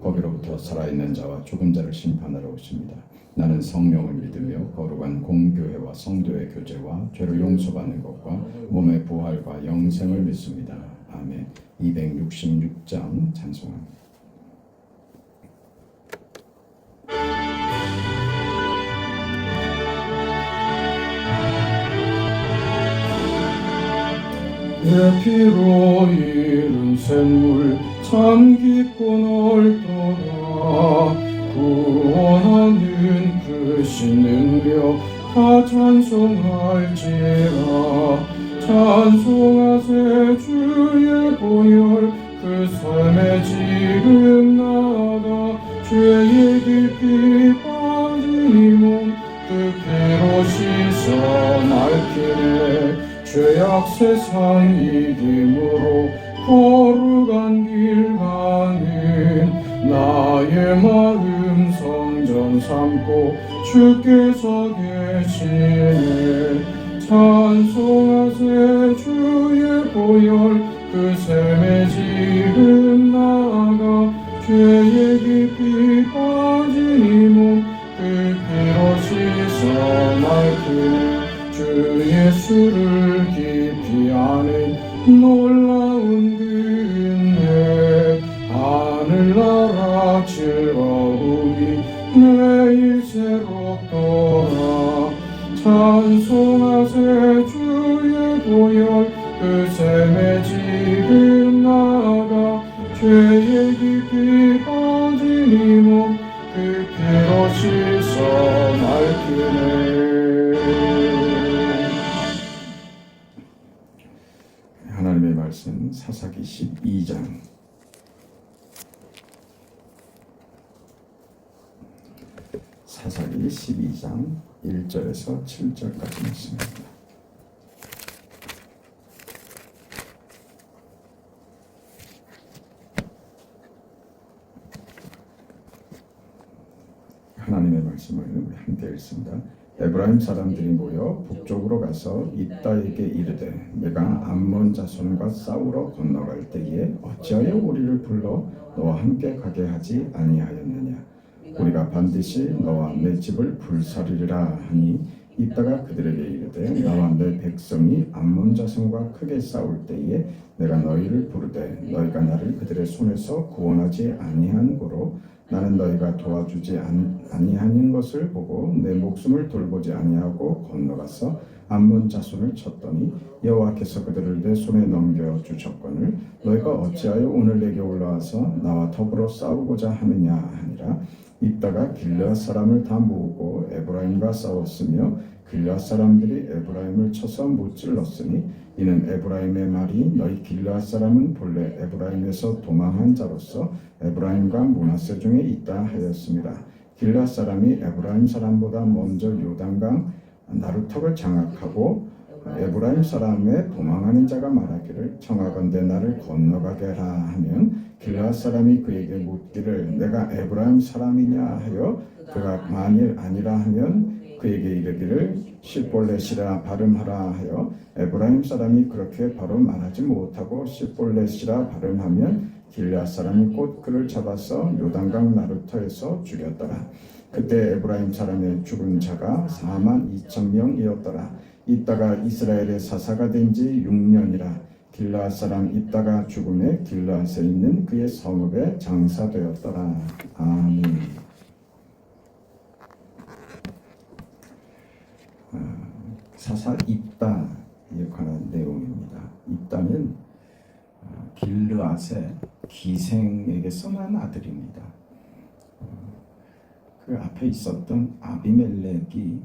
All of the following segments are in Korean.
거기로부터 살아있는 자와 죽은 자를 심판하러 오십니다. 나는 성령을 믿으며 거룩한 공교회와 성도의 교제와 죄를 용서받는 것과 몸의 부활과 영생을 믿습니다. 아멘. 266장 찬송합니다. 내 피로 이룬 샘물 참 깊고 넓더라. 구원하는 그 신능력 다 찬송할지라. 찬송하세 주의 보혈 그 삶에 지금 나가 죄의 깊이 빠진 이몸그 피로 씻어 날키네 죄악 세상 이김으로 거룩한 길 가는 나의 마음 성전 삼고 주께서 계시네 찬송하세 주의 보혈 그 샘에 지금 나가 죄의 깊이 빠진 이몸그 피로 씻어 날키네 주 예수를 사사기 12장 1절에서 7절까지 말씀입니다. 하나님의 말씀을 함께 읽습니다. 에브라임 사람들이 모여 북쪽으로 가서 이따에게 이르되 내가 암몬 자손과 싸우러 건너갈 때에 어찌하여 우리를 불러 너와 함께 가게 하지 아니하였느냐 우리가 반드시 너와 내 집을 불사리리라 하니 이따가 그들에게 이르되 나와 내 백성이 암몬 자손과 크게 싸울 때에 내가 너희를 부르되 너희가 나를 그들의 손에서 구원하지 아니한 고로 나는 너희가 도와주지 아니- 아니하는 것을 보고 내 목숨을 돌보지 아니하고 건너가서 암몬 자손을 쳤더니 여호와께서 그들을 내 손에 넘겨 주셨거늘 너희가 어찌하여 오늘 내게 올라와서 나와 더불어 싸우고자 하느냐 하니라 이따가 길르앗 사람을 다 모으고 에브라임과 싸웠으며 길르앗 사람들이 에브라임을 쳐서 무찔렀으니 이는 에브라임의 말이 너희 길르앗 사람은 본래 에브라임에서 도망한 자로서 에브라임과 문하세 중에 있다 하였습니다. 길르앗 사람이 에브라임 사람보다 먼저 요단강 나루턱을 장악하고 에브라임 사람의 도망하는 자가 말하기를 청하건대 나를 건너가게 하라 하면 길르앗 사람이 그에게 묻기를 내가 에브라임 사람이냐 하여 그가 만일 아니라 하면 그에게 이르기를 시볼렛이라 발음하라 하여 에브라임 사람이 그렇게 바로 말하지 못하고 시볼렛이라 발음하면 길르앗 사람이 곧 그를 잡아서 요단강 나루터에서 죽였더라. 그때 에브라임 사람의 죽은 자가 4만 2천 명이었더라. 이따가 이스라엘의 사사가 된 지 6년이라 길라앗 사람 이따가 죽음에 길라앗에 있는 그의 성읍에 장사되었더라. 아멘. 아, 사사 입다 역하는 내용입니다. 입다는 아, 길르앗의 기생에게서 난 아들입니다. 어, 그 앞에 있었던 아비멜렉이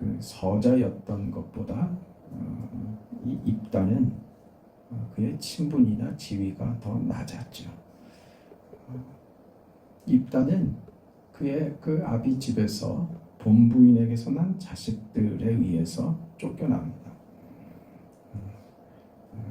그 서자였던 것보다 어, 이 입다는 어, 그의 친분이나 지위가 더 낮았죠. 어, 입다는 그의 그 아비 집에서 본부인에게서 난 자식들에 의해서 쫓겨납니다.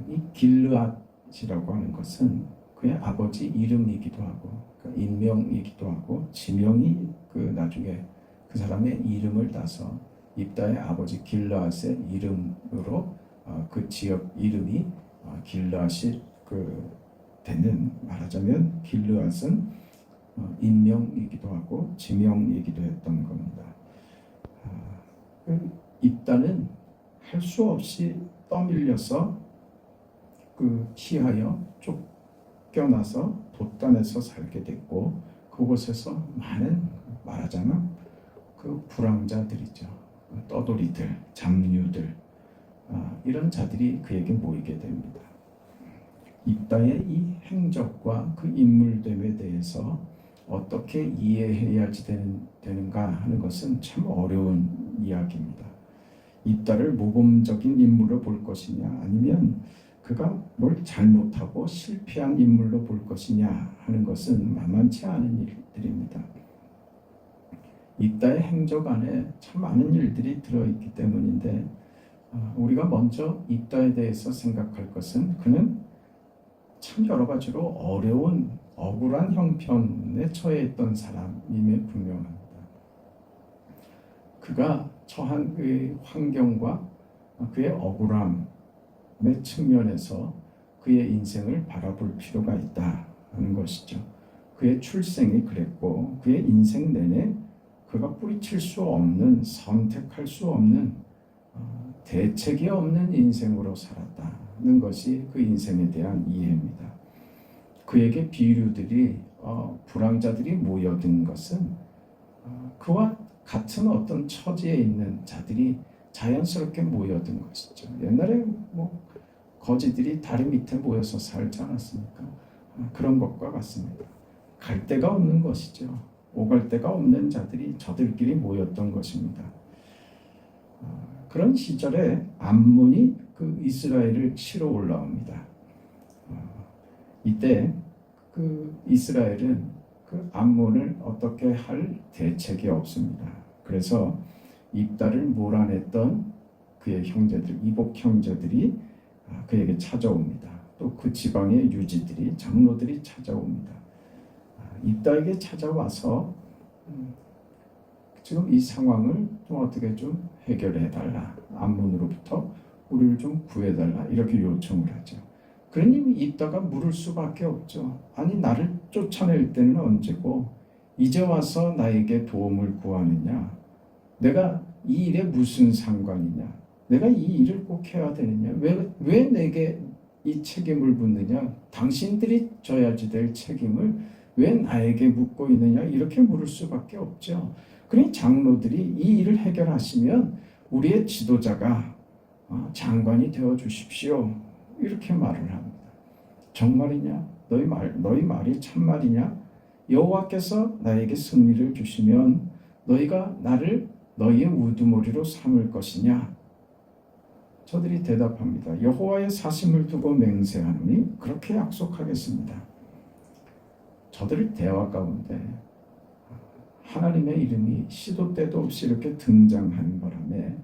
이 길르앗이라고 하는 것은 그의 아버지 이름이기도 하고 그러니까 인명이기도 하고 지명이 그 나중에 그 사람의 이름을 따서 입다의 아버지 길르앗의 이름으로 어, 그 지역 이름이 어, 길르앗이 그 되는 말하자면 길르앗은 어, 인명이기도 하고 지명이기도 했던 겁니다. 아, 그 입다는 할 수 없이 떠밀려서 그 피하여 쫓겨나서 돛단에서 살게 됐고 그곳에서 많은 말하자면 그 불황자들이죠 떠돌이들 잡류들 아, 이런 자들이 그에게 모이게 됩니다. 입다의 이 행적과 그 인물됨에 대해서 어떻게 이해해야지 되는, 되는가 하는 것은 참 어려운 이야기입니다. 입다를 모범적인 인물로 볼 것이냐 아니면 그가 뭘 잘못하고 실패한 인물로 볼 것이냐 하는 것은 만만치 않은 일들입니다. 입다의 행적 안에 참 많은 일들이 들어있기 때문인데 어, 우리가 먼저 입다에 대해서 생각할 것은 그는 참 여러 가지로 어려운 억울한 형편에 처해 있던 사람임에 분명합니다. 그가 처한 그 환경과 그의 억울함의 측면에서 그의 인생을 바라볼 필요가 있다 하는 것이죠. 그의 출생이 그랬고 그의 인생 내내 그가 뿌리칠 수 없는 선택할 수 없는 어, 대책이 없는 인생으로 살았다는 것이 그 인생에 대한 이해입니다. 그에게 비류들이 어, 불황자들이 모여든 것은 어, 그와 같은 어떤 처지에 있는 자들이 자연스럽게 모여든 것이죠. 옛날에 뭐 거지들이 다리 밑에 모여서 살지 않았습니까? 어, 그런 것과 같습니다. 갈 데가 없는 것이죠. 오갈 데가 없는 자들이 저들끼리 모였던 것입니다. 어, 그런 시절에 암몬이 그 이스라엘을 치러 올라옵니다. 어, 이때 그 이스라엘은 그 암몬을 어떻게 할 대책이 없습니다. 그래서 입다를 몰아냈던 그의 형제들, 이복 형제들이 아, 그에게 찾아옵니다. 또 그 지방의 유지들이 장로들이 찾아옵니다. 입다에게 찾아와서 음, 지금 이 상황을 좀 어떻게 좀 해결해 달라 암문으로부터 우리를 좀 구해 달라 이렇게 요청을 하죠. 그러니 입다가 물을 수밖에 없죠. 아니 나를 쫓아낼 때는 언제고 이제 와서 나에게 도움을 구하느냐? 내가 이 일에 무슨 상관이냐? 내가 이 일을 꼭 해야 되느냐? 왜, 왜 내게 이 책임을 묻느냐? 당신들이 져야지 될 책임을 왜 나에게 묻고 있느냐 이렇게 물을 수밖에 없죠. 그러니 장로들이 이 일을 해결하시면 우리의 지도자가 어, 장관이 되어 주십시오. 이렇게 말을 합니다. 정말이냐? 너희 말 너희 말이 참말이냐? 여호와께서 나에게 승리를 주시면 너희가 나를 너희의 우두머리로 삼을 것이냐? 저들이 대답합니다. 여호와의 사심을 두고 맹세하노니 그렇게 약속하겠습니다. 저들 대화 가운데 하나님의 이름이 시도 때도 없이 이렇게 등장하는 바람에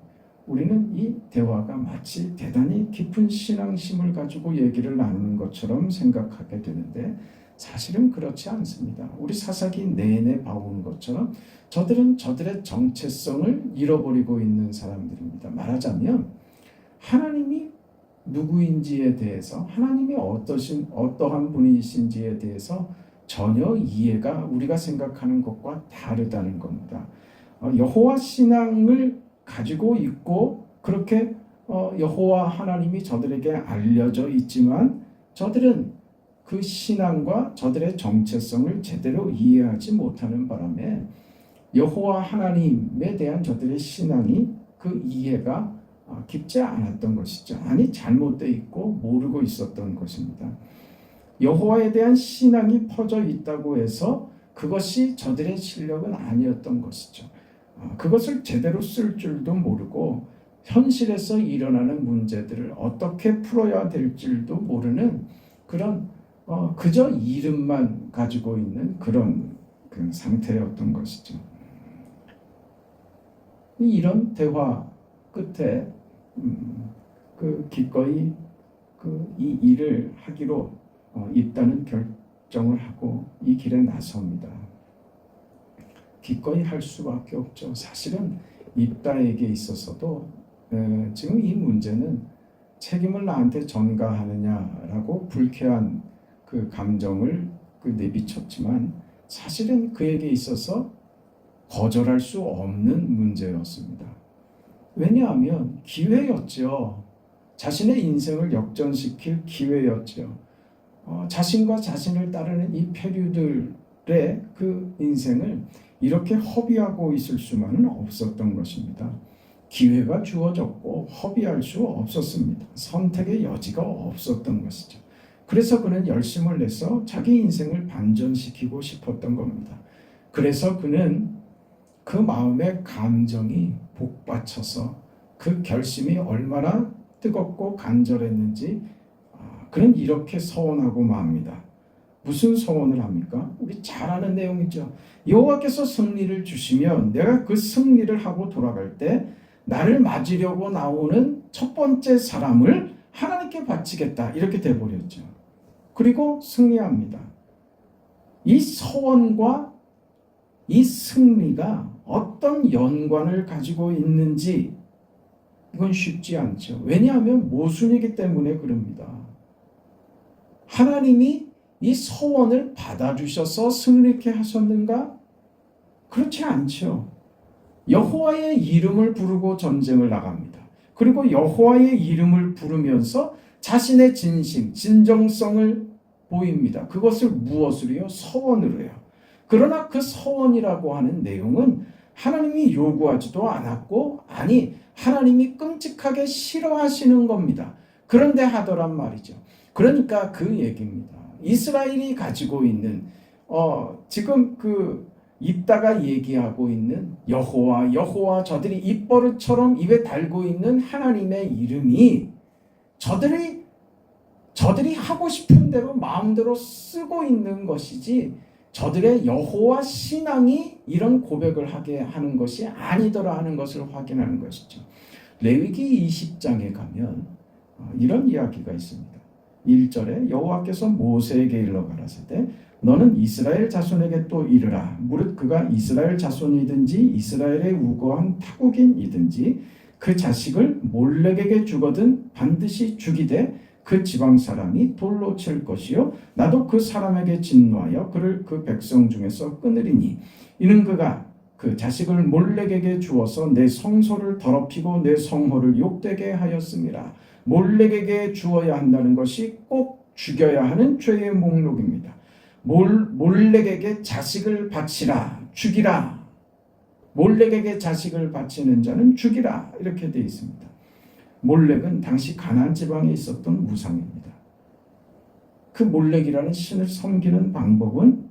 우리는 이 대화가 마치 대단히 깊은 신앙심을 가지고 얘기를 나누는 것처럼 생각하게 되는데 사실은 그렇지 않습니다. 우리 사사기 내내 봐온 것처럼 저들은 저들의 정체성을 잃어버리고 있는 사람들입니다. 말하자면 하나님이 누구인지에 대해서 하나님이 어떠신 어떠한 분이신지에 대해서 전혀 이해가 우리가 생각하는 것과 다르다는 겁니다. 어, 여호와 신앙을 가지고 있고 그렇게 어, 여호와 하나님이 저들에게 알려져 있지만 저들은 그 신앙과 저들의 정체성을 제대로 이해하지 못하는 바람에 여호와 하나님에 대한 저들의 신앙이 그 이해가 어, 깊지 않았던 것이죠. 아니 잘못돼 있고 모르고 있었던 것입니다. 여호와에 대한 신앙이 퍼져 있다고 해서 그것이 저들의 실력은 아니었던 것이죠. 어, 그것을 제대로 쓸 줄도 모르고 현실에서 일어나는 문제들을 어떻게 풀어야 될 줄도 모르는 그런 어, 그저 이름만 가지고 있는 그런 그 상태였던 것이죠. 이런 대화 끝에 음, 그 기꺼이 그 이 일을 하기로 어, 있다는 결정을 하고 이 길에 나섭니다. 기꺼이 할 수밖에 없죠. 사실은 입다에게 있어서도 에, 지금 이 문제는 책임을 나한테 전가하느냐라고 불쾌한 그 감정을 그 내비쳤지만 사실은 그에게 있어서 거절할 수 없는 문제였습니다. 왜냐하면 기회였죠. 자신의 인생을 역전시킬 기회였죠. 어, 자신과 자신을 따르는 이 페류들의 그 인생을 이렇게 허비하고 있을 수만은 없었던 것입니다. 기회가 주어졌고 허비할 수 없었습니다. 선택의 여지가 없었던 것이죠. 그래서 그는 열심을 내서 자기 인생을 반전시키고 싶었던 겁니다. 그래서 그는 그 마음의 감정이 복받쳐서 그 결심이 얼마나 뜨겁고 간절했는지 아, 그는 이렇게 서원하고 맙니다. 무슨 서원을 합니까? 우리 잘 아는 내용이죠. 여호와께서 승리를 주시면 내가 그 승리를 하고 돌아갈 때 나를 맞으려고 나오는 첫 번째 사람을 하나님께 바치겠다 이렇게 돼 버렸죠. 그리고 승리합니다. 이 서원과 이 승리가 어떤 연관을 가지고 있는지 이건 쉽지 않죠. 왜냐하면 모순이기 때문에 그럽니다. 하나님이 이 소원을 받아주셔서 승리케 하셨는가? 그렇지 않죠. 여호와의 이름을 부르고 전쟁을 나갑니다. 그리고 여호와의 이름을 부르면서 자신의 진심, 진정성을 보입니다. 그것을 무엇으로요? 서원으로 해요. 그러나 그 서원이라고 하는 내용은 하나님이 요구하지도 않았고, 아니, 하나님이 끔찍하게 싫어하시는 겁니다. 그런데 하더란 말이죠. 그러니까 그 얘기입니다. 이스라엘이 가지고 있는, 어, 지금 그, 입다가 얘기하고 있는 여호와, 여호와 저들이 입버릇처럼 입에 달고 있는 하나님의 이름이 저들이 저들이 하고 싶은 대로 마음대로 쓰고 있는 것이지 저들의 여호와 신앙이 이런 고백을 하게 하는 것이 아니더라 하는 것을 확인하는 것이죠. 레위기 20장에 가면 어, 이런 이야기가 있습니다. 1절에 여호와께서 모세에게 일러 가라사대 너는 이스라엘 자손에게 또 이르라. 무릇 그가 이스라엘 자손이든지 이스라엘의 우거한 타국인이든지 그 자식을 몰렉에게 주거든 반드시 죽이되 그 지방 사람이 돌로 칠 것이요. 나도 그 사람에게 진노하여 그를 그 백성 중에서 끊으리니. 이는 그가 그 자식을 몰렉에게 주어서 내 성소를 더럽히고 내 성호를 욕되게 하였습니다. 몰렉에게 주어야 한다는 것이 꼭 죽여야 하는 죄의 목록입니다. 몰, 몰렉에게 자식을 바치라 죽이라 몰렉에게 자식을 바치는 자는 죽이라 이렇게 되어 있습니다. 몰렉은 당시 가나안 지방에 있었던 우상입니다. 그 몰렉이라는 신을 섬기는 방법은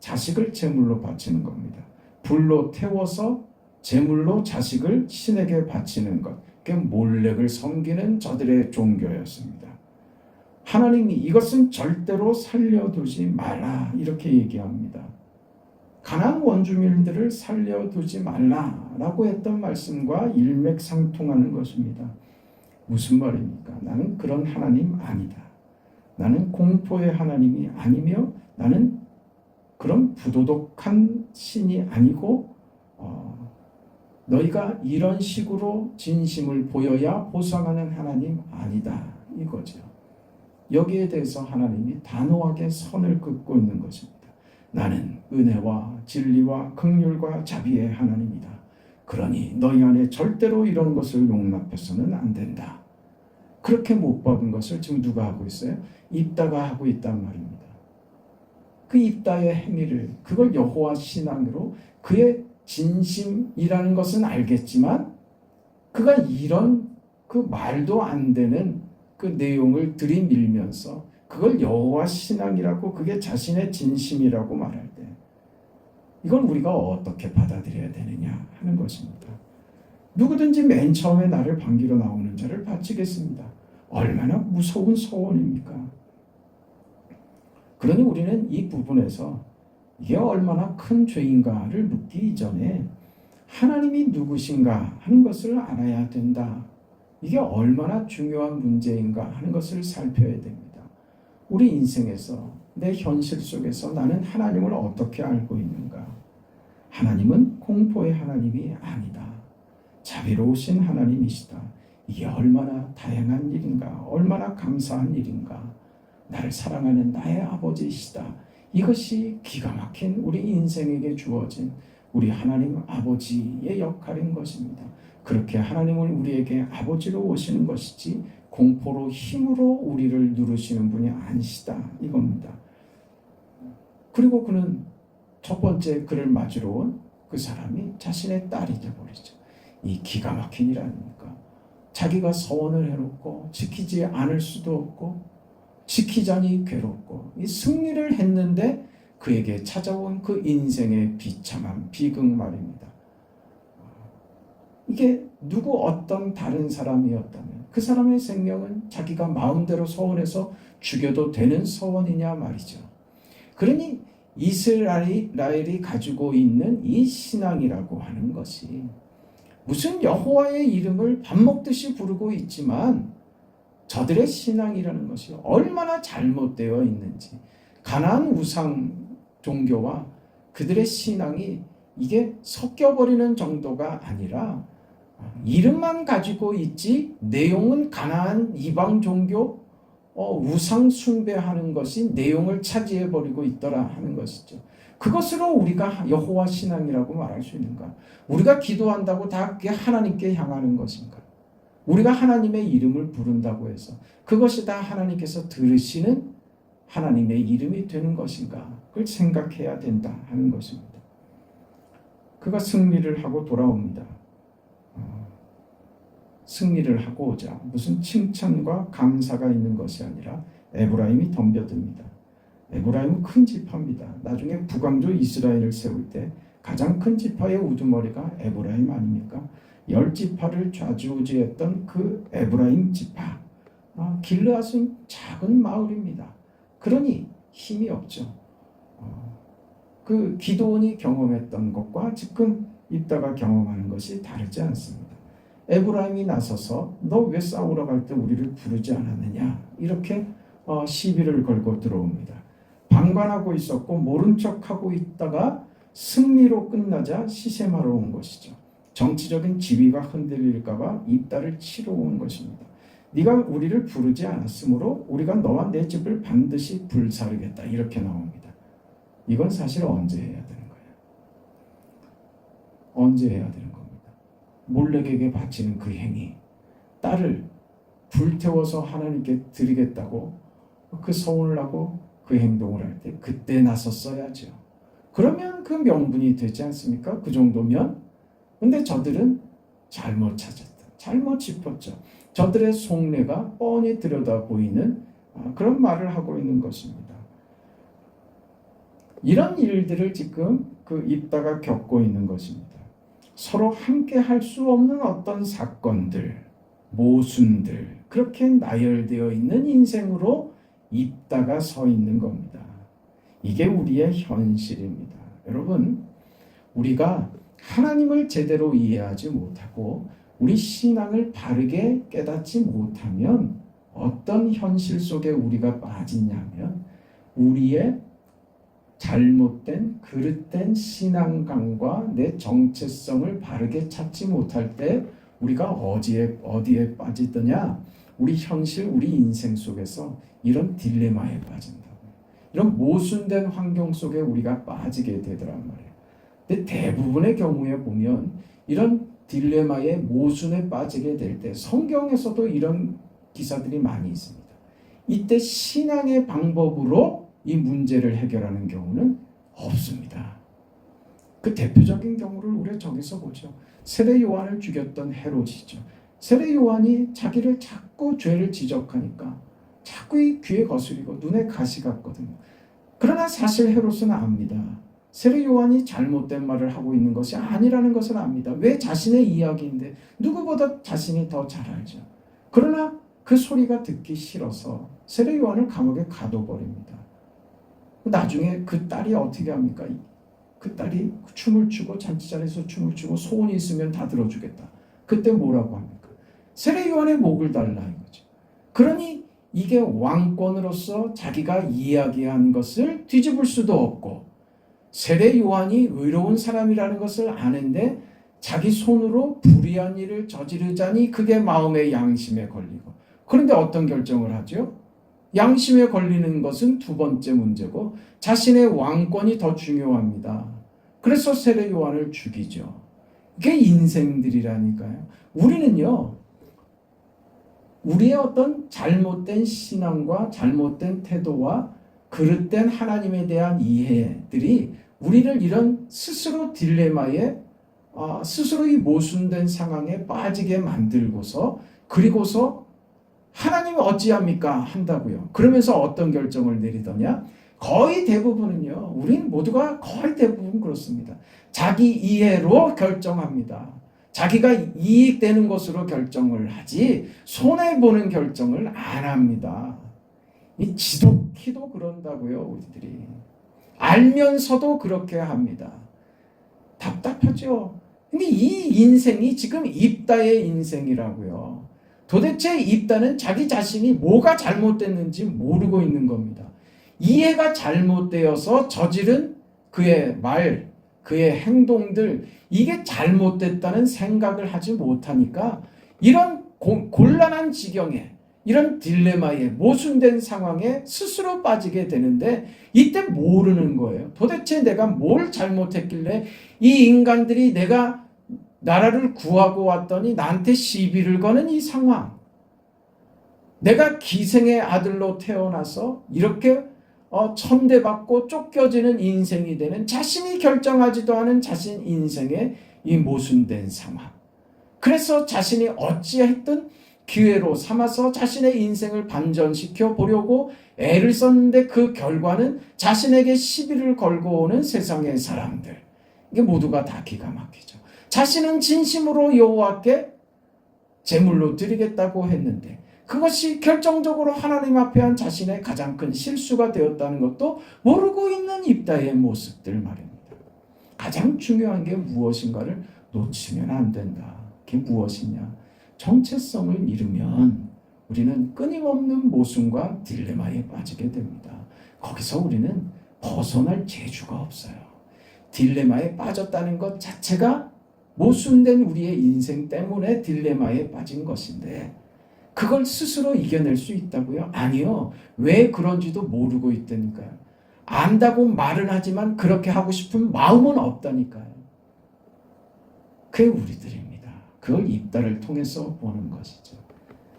자식을 제물로 바치는 겁니다. 불로 태워서 제물로 자식을 신에게 바치는 것. 그 몰렉을 섬기는 저들의 종교였습니다. 하나님이 이것은 절대로 살려두지 마라 이렇게 얘기합니다. 가난 원주민들을 살려두지 말라라고 했던 말씀과 일맥상통하는 것입니다. 무슨 말입니까? 나는 그런 하나님 아니다. 나는 공포의 하나님이 아니며 나는 그런 부도덕한 신이 아니고 어, 너희가 이런 식으로 진심을 보여야 보상하는 하나님 아니다 이거죠. 여기에 대해서 하나님이 단호하게 선을 긋고 있는 것입니다. 나는 은혜와 진리와 긍휼과 자비의 하나님이다. 그러니 너희 안에 절대로 이런 것을 용납해서는 안 된다. 그렇게 못 박은 것을 지금 누가 하고 있어요? 입다가 하고 있단 말입니다. 그 입다의 행위를 그걸 여호와 신앙으로 그의 진심이라는 것은 알겠지만 그가 이런 그 말도 안 되는 그 내용을 들이밀면서 그걸 여호와 신앙이라고 그게 자신의 진심이라고 말할 때 이건 우리가 어떻게 받아들여야 되느냐 하는 것입니다. 누구든지 맨 처음에 나를 반기로 나오는 자를 바치겠습니다. 얼마나 무서운 소원입니까? 그러니 우리는 이 부분에서 이게 얼마나 큰 죄인가를 묻기 이전에 하나님이 누구신가 하는 것을 알아야 된다. 이게 얼마나 중요한 문제인가 하는 것을 살펴야 됩니다. 우리 인생에서 내 현실 속에서 나는 하나님을 어떻게 알고 있는가? 하나님은 공포의 하나님이 아니다. 자비로우신 하나님이시다. 이게 얼마나 다양한 일인가? 얼마나 감사한 일인가? 나를 사랑하는 나의 아버지이시다. 이것이 기가 막힌 우리 인생에게 주어진 우리 하나님 아버지의 역할인 것입니다. 그렇게 하나님을 우리에게 아버지로 오시는 것이지 공포로 힘으로 우리를 누르시는 분이 아니시다 이겁니다. 그리고 그는 첫 번째 그를 맞으러 온 그 사람이 자신의 딸이 되버리죠. 이 기가 막힌 일 아닙니까? 자기가 서원을 해놓고 지키지 않을 수도 없고 지키자니 괴롭고 이 승리를 했는데 그에게 찾아온 그 인생의 비참한 비극 말입니다. 이게 누구 어떤 다른 사람이었다면 그 사람의 생명은 자기가 마음대로 서원해서 죽여도 되는 서원이냐 말이죠. 그러니 이스라엘이 가지고 있는 이 신앙이라고 하는 것이 무슨 여호와의 이름을 밥 먹듯이 부르고 있지만 저들의 신앙이라는 것이 얼마나 잘못되어 있는지 가나안 우상 종교와 그들의 신앙이 이게 섞여버리는 정도가 아니라 이름만 가지고 있지 내용은 가나안 이방 종교 어, 우상 숭배하는 것이 내용을 차지해 버리고 있더라 하는 것이죠. 그것으로 우리가 여호와 신앙이라고 말할 수 있는가? 우리가 기도한다고 다 그게 하나님께 향하는 것인가? 우리가 하나님의 이름을 부른다고 해서 그것이 다 하나님께서 들으시는 하나님의 이름이 되는 것인가? 그걸 생각해야 된다 하는 것입니다. 그가 승리를 하고 돌아옵니다. 어, 승리를 하고자 무슨 칭찬과 감사가 있는 것이 아니라 에브라임이 덤벼듭니다. 에브라임은 큰 지파입니다. 나중에 북왕조 이스라엘을 세울 때 가장 큰 지파의 우두머리가 에브라임 아닙니까? 열 지파를 좌지우지했던 그 에브라임 지파. 아, 길르앗은 작은 마을입니다. 그러니 힘이 없죠. 어, 그 기도원이 경험했던 것과 지금 입다가 경험하는 것이 다르지 않습니다. 에브라임이 나서서 너 왜 싸우러 갈 때 우리를 부르지 않았느냐 이렇게 어, 시비를 걸고 들어옵니다. 방관하고 있었고 모른 척하고 있다가 승리로 끝나자 시세마로 온 것이죠. 정치적인 지위가 흔들릴까봐 입다를 치러 온 것입니다. 네가 우리를 부르지 않았으므로 우리가 너와 내 집을 반드시 불사르겠다 이렇게 나옵니다. 이건 사실 언제 해야 되는 거예요? 언제 해야 되는 겁니다. 몰렉에게 바치는 그 행위, 딸을 불태워서 하나님께 드리겠다고 그 서운을 하고 그 행동을 할 때 그때 나섰어야죠. 그러면 그 명분이 되지 않습니까? 그 정도면. 근데 저들은 잘못 찾았다. 잘못 짚었죠. 저들의 속내가 뻔히 들여다 보이는 아, 그런 말을 하고 있는 것입니다. 이런 일들을 지금 그 입다가 겪고 있는 것입니다. 서로 함께 할 수 없는 어떤 사건들, 모순들, 그렇게 나열되어 있는 인생으로 입다가 서 있는 겁니다. 이게 우리의 현실입니다. 여러분, 우리가 하나님을 제대로 이해하지 못하고 우리 신앙을 바르게 깨닫지 못하면 어떤 현실 속에 우리가 빠지냐면 우리의 잘못된 그릇된 신앙관과 내 정체성을 바르게 찾지 못할 때 우리가 어디에 어디에 빠지더냐? 우리 현실, 우리 인생 속에서 이런 딜레마에 빠진다고. 이런 모순된 환경 속에 우리가 빠지게 되더란 말이에요. 근데 대부분의 경우에 보면 이런 딜레마의 모순에 빠지게 될 때 성경에서도 이런 기사들이 많이 있습니다. 이때 신앙의 방법으로 이 문제를 해결하는 경우는 없습니다. 그 대표적인 경우를 우리가 저기서 보죠. 세례 요한을 죽였던 헤롯이죠. 세례 요한이 자기를 자꾸 죄를 지적하니까 자꾸 이 귀에 거슬리고 눈에 가시 갔거든요. 그러나 사실 헤롯은 압니다. 세례 요한이 잘못된 말을 하고 있는 것이 아니라는 것을 압니다. 왜 자신의 이야기인데 누구보다 자신이 더 잘 알죠. 그러나 그 소리가 듣기 싫어서 세례 요한을 감옥에 가둬버립니다. 나중에 그 딸이 어떻게 합니까? 그 딸이 춤을 추고 잔치자리에서 춤을 추고 소원이 있으면 다 들어주겠다. 그때 뭐라고 합니까? 세례 요한의 목을 달라 이거죠. 그러니 이게 왕권으로서 자기가 이야기한 것을 뒤집을 수도 없고 세례 요한이 의로운 사람이라는 것을 아는데 자기 손으로 불의한 일을 저지르자니 그게 마음의 양심에 걸리고 그런데 어떤 결정을 하죠? 양심에 걸리는 것은 두 번째 문제고 자신의 왕권이 더 중요합니다. 그래서 세례 요한을 죽이죠. 이게 인생들이라니까요. 우리는요. 우리의 어떤 잘못된 신앙과 잘못된 태도와 그릇된 하나님에 대한 이해들이 우리를 이런 스스로 딜레마에 아, 스스로 이 모순된 상황에 빠지게 만들고서 그리고서 하나님은 어찌합니까 한다고요. 그러면서 어떤 결정을 내리더냐? 거의 대부분은요. 우리는 모두가 거의 대부분 그렇습니다. 자기 이해로 결정합니다. 자기가 이익되는 것으로 결정을 하지 손해 보는 결정을 안 합니다. 이 지독히도 그런다고요, 우리들이. 알면서도 그렇게 합니다. 답답하죠. 근데 이 인생이 지금 입다의 인생이라고요. 도대체 입다는 자기 자신이 뭐가 잘못됐는지 모르고 있는 겁니다. 이해가 잘못되어서 저지른 그의 말, 그의 행동들, 이게 잘못됐다는 생각을 하지 못하니까 이런 고, 곤란한 지경에 이런 딜레마에 모순된 상황에 스스로 빠지게 되는데 이때 모르는 거예요. 도대체 내가 뭘 잘못했길래 이 인간들이 내가 나라를 구하고 왔더니 나한테 시비를 거는 이 상황. 내가 기생의 아들로 태어나서 이렇게 어, 천대받고 쫓겨지는 인생이 되는 자신이 결정하지도 않은 자신 인생의 이 모순된 상황. 그래서 자신이 어찌했든 기회로 삼아서 자신의 인생을 반전시켜 보려고 애를 썼는데 그 결과는 자신에게 시비를 걸고 오는 세상의 사람들. 이게 모두가 다 기가 막히죠. 자신은 진심으로 여호와께 제물로 드리겠다고 했는데 그것이 결정적으로 하나님 앞에 한 자신의 가장 큰 실수가 되었다는 것도 모르고 있는 입다의 모습들 말입니다. 가장 중요한 게 무엇인가를 놓치면 안 된다. 그게 무엇이냐? 정체성을 잃으면 우리는 끊임없는 모순과 딜레마에 빠지게 됩니다. 거기서 우리는 벗어날 재주가 없어요. 딜레마에 빠졌다는 것 자체가 모순된 우리의 인생 때문에 딜레마에 빠진 것인데 그걸 스스로 이겨낼 수 있다고요? 아니요. 왜 그런지도 모르고 있다니까요. 안다고 말은 하지만 그렇게 하고 싶은 마음은 없다니까요. 그게 우리들입니다. 그걸 입다를 통해서 보는 것이죠.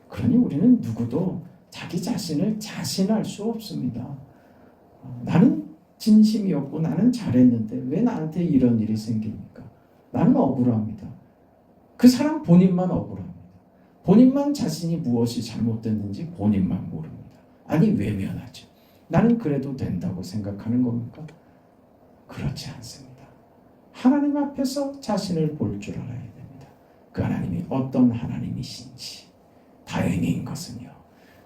그러니 우리는 누구도 자기 자신을 자신할 수 없습니다. 어, 나는 진심이었고 나는 잘했는데 왜 나한테 이런 일이 생깁니까? 나는 억울합니다. 그 사람 본인만 억울합니다. 본인만 자신이 무엇이 잘못됐는지 본인만 모릅니다. 아니 외면하죠. 나는 그래도 된다고 생각하는 겁니까? 그렇지 않습니다. 하나님 앞에서 자신을 볼 줄 알아야. 그 하나님이 어떤 하나님이신지 다행인 것은요.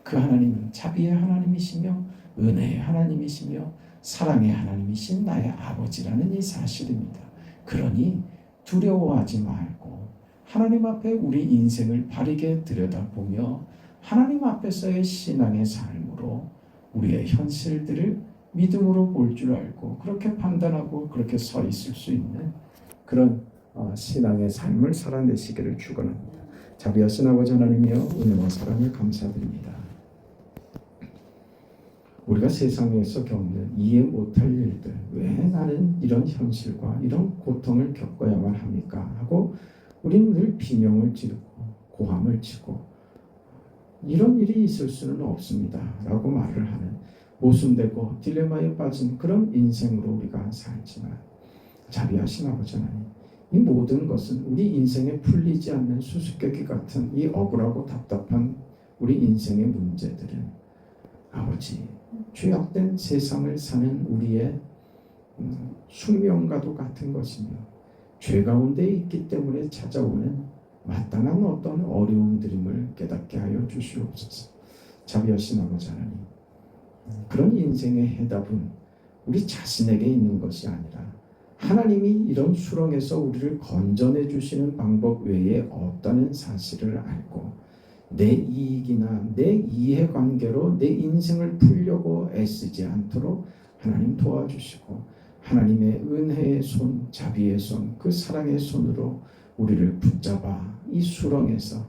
그 하나님은 자비의 하나님이시며 은혜의 하나님이시며 사랑의 하나님이신 나의 아버지라는 이 사실입니다. 그러니 두려워하지 말고 하나님 앞에 우리 인생을 바르게 들여다보며 하나님 앞에서의 신앙의 삶으로 우리의 현실들을 믿음으로 볼 줄 알고 그렇게 판단하고 그렇게 서 있을 수 있는 그런 어, 신앙의 삶을 살아내시기를 축원합니다. 자비하신 아버지 하나님이여 은혜와 사랑을 감사드립니다. 우리가 세상에서 겪는 이해 못할 일들 왜 나는 이런 현실과 이런 고통을 겪어야만 합니까? 하고 우리는 늘 비명을 지르고 고함을 치고 이런 일이 있을 수는 없습니다. 라고 말을 하는 모순되고 딜레마에 빠진 그런 인생으로 우리가 살지만 자비하신 아버지 하나님 이 모든 것은 우리 인생에 풀리지 않는 수수께끼 같은 이 억울하고 답답한 우리 인생의 문제들은 아버지 죄악된 세상을 사는 우리의 음, 숙명과도 같은 것이며 죄 가운데 있기 때문에 찾아오는 마땅한 어떤 어려움들임을 깨닫게 하여 주시옵소서. 자비하신 아버지 하나님, 그런 인생의 해답은 우리 자신에게 있는 것이 아니라 하나님이 이런 수렁에서 우리를 건져내 주시는 방법 외에 없다는 사실을 알고 내 이익이나 내 이해관계로 내 인생을 풀려고 애쓰지 않도록 하나님 도와주시고 하나님의 은혜의 손, 자비의 손, 그 사랑의 손으로 우리를 붙잡아 이 수렁에서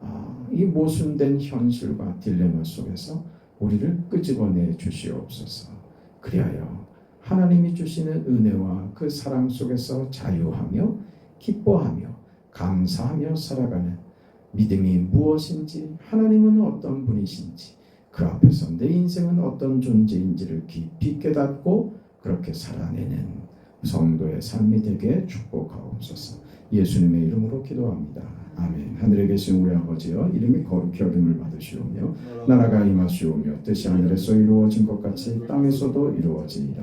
아, 이 모순된 현실과 딜레마 속에서 우리를 끄집어내 주시옵소서. 그리하여 하나님이 주시는 은혜와 그 사랑 속에서 자유하며 기뻐하며 감사하며 살아가는 믿음이 무엇인지 하나님은 어떤 분이신지 그 앞에서 내 인생은 어떤 존재인지를 깊이 깨닫고 그렇게 살아내는 성도의 삶이 되게 축복하옵소서. 예수님의 이름으로 기도합니다. 아멘. 하늘에 계신 우리 아버지여 이름이 거룩히 여김을 받으시오며 나라가 임하시오며 뜻이 하늘에서 이루어진 것 같이 땅에서도 이루어지이다.